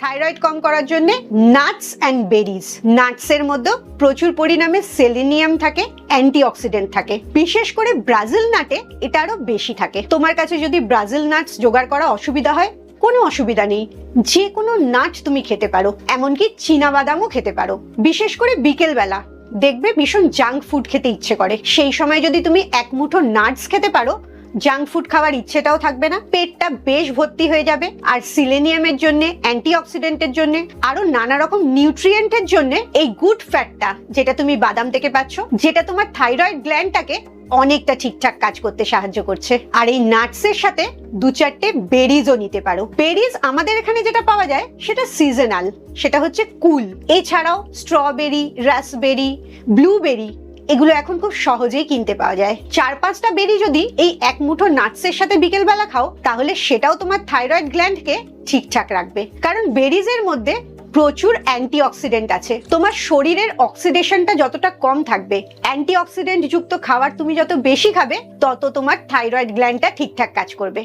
Thyroid কম করার জন্য nuts and berries. নাটসের মধ্যে প্রচুর পরিমাণে সেলেনিয়াম থাকে, অ্যান্টিঅক্সিডেন্ট থাকে। বিশেষ করে ব্রাজিল নাটে এটা আরও বেশি থাকে। তোমার কাছে যদি ব্রাজিল নাটস জোগাড় করা অসুবিধা হয়, কোনো অসুবিধা নেই। যে কোনো নাট তুমি খেতে পারো, এমনকি চীনা বাদামও খেতে পারো। বিশেষ করে বিকেল বেলা দেখবে ভীষণ জাঙ্ক ফুড খেতে ইচ্ছে করে। সেই সময় যদি তুমি এক মুঠো নাটস খেতে পারো জাঙ্ক ফুড খাওয়ার ইচ্ছেটাও থাকবে না, পেটটা বেশ ভর্তি হয়ে যাবে, আর সিলেনিয়ামের জন্য, অ্যান্টিঅক্সিডেন্টের জন্য আরও নানা রকম নিউট্রিয়েন্টের জন্য এই গুড ফ্যাটটা যেটা তুমি বাদাম থেকে পাচ্ছ, যেটা তোমার থাইরয়েড গ্ল্যান্ডটাকে অনেকটা ঠিকঠাক কাজ করতে সাহায্য করছে। আর এই নাটসের সাথে দু চারটে বেরিজও নিতে পারো। বেরিজ আমাদের এখানে যেটা পাওয়া যায়, সেটা সিজনাল সেটা হচ্ছে কুল। এছাড়াও স্ট্রবেরি রাসবেরি ব্লুবেরি এগুলো এখন খুব সহজেই কিনতে পাওয়া যায়। চার পাঁচটা বেরি যদি এই এক মুঠো নাটসের সাথে বিকেলবেলা খাও, তাহলে সেটাও তোমার থাইরয়েড গ্ল্যান্ডকে ঠিকঠাক রাখবে। কারণ বেরিজের মধ্যে প্রচুর অ্যান্টিঅক্সিডেন্ট আছে। তোমার শরীরের অক্সিডেশনটা যতটা কম থাকবে অ্যান্টিঅক্সিডেন্ট যুক্ত খাবার তুমি যত বেশি খাবে, তত তোমার থাইরয়েড গ্ল্যান্ডটা ঠিকঠাক কাজ করবে।